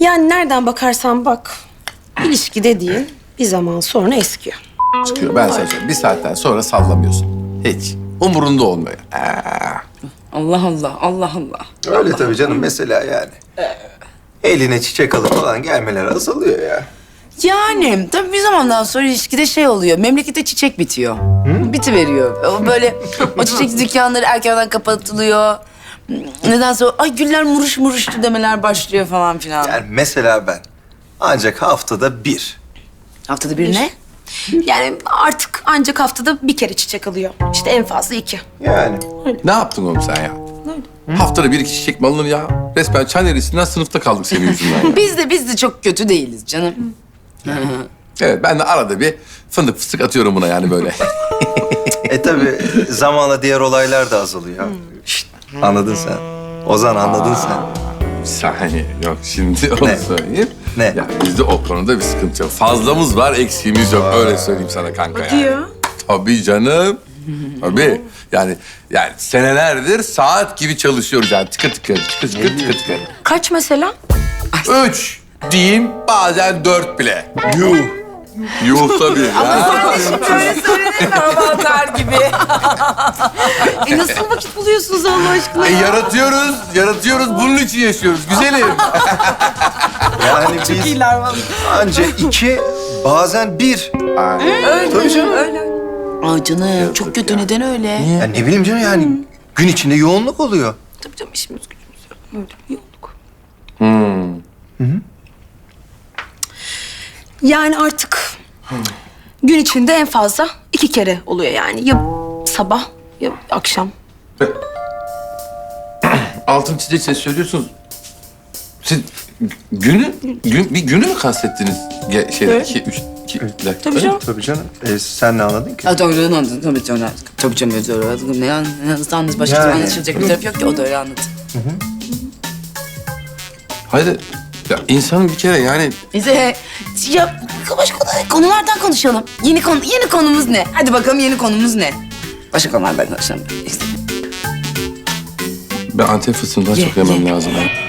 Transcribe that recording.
Yani nereden bakarsan bak, ilişki dediğin bir zaman sonra eskiyor. Çıkıyor. Ben sana söyleyeyim. Bir saatten sonra sallamıyorsun. Hiç. Umurunda olmuyor. Aa. Allah Allah, Allah Allah. Öyle tabii canım mesela yani. Eline çiçek alıp falan gelmeler azalıyor ya. Yani tabii bir zamandan sonra ilişkide şey oluyor. Memlekette çiçek bitiyor. Bitiveriyor. O böyle o çiçek dükkanları erkenden kapatılıyor. Nedense o, ay güller muruş muruştu demeler başlıyor falan filan. Yani mesela ben ancak haftada bir. Haftada bir ne? Yani artık ancak haftada bir kere çiçek alıyor. İşte en fazla iki. Yani. Ne yaptın oğlum sen ya? Haftada bir iki çiçek mi alınır ya? Resmen çan erisinden sınıfta kaldık senin yüzünden ya. Biz de biz de çok kötü değiliz canım. Evet ben de arada bir fındık fıstık atıyorum buna yani böyle. E tabii zamanla diğer olaylar da azalıyor. Şşt, anladın sen. Ozan anladın sen. Bir saniye yok şimdi onu Ne? söyleyeyim. Ne? Ya bizde o konuda bir sıkıntı yok. Fazlamız var eksiğimiz yok öyle söyleyeyim sana kanka yani. ya. Tabii canım. Tabii. Yani yani senelerdir saat gibi çalışıyoruz yani tıkır tıkır tıkır tıkır tıkır tıkır. Kaç mesela? Üç diyeyim bazen dört bile. Yuh. Yuh tabii. ya. Böyle söylenir mi avatar gibi? E nasıl vakit buluyorsunuz Allah aşkına? E, yaratıyoruz, yaratıyoruz. Bunun için yaşıyoruz. Güzelim. Yani biz anca iki bazen bir. Öyle. Tabii canım. Öyle. Ay canım çok kötü neden öyle? Ya ne bileyim canım yani gün içinde yoğunluk oluyor. Tabii canım işimiz gücümüz yok. Öyle bir yolluk. Yani artık gün içinde en fazla iki kere oluyor yani. Ya sabah ya akşam. Altın çizek ses söylüyorsunuz. Siz günü, gün, bir günü mü kastettiniz? Ge, şeyde, Evet. iki, üç, iki dakika. Tabii canım. Tabii canım. E, sen ne anladın ki? Ha doğru anladın. Tabii canım. Tabii canım öyle anladım. Ne yalnız başka Yani. anlaşılacak bir taraf yok ki o da öyle anladı. Hayır, ya insanın bir kere yani Neyse ya başka konu- konulardan konuşalım. Yeni konu yeni konumuz ne? Hadi bakalım yeni konumuz ne? Başka konulardan konuşalım. Ben antep fıstığından Ye, çok yemem ye. lazım. ya.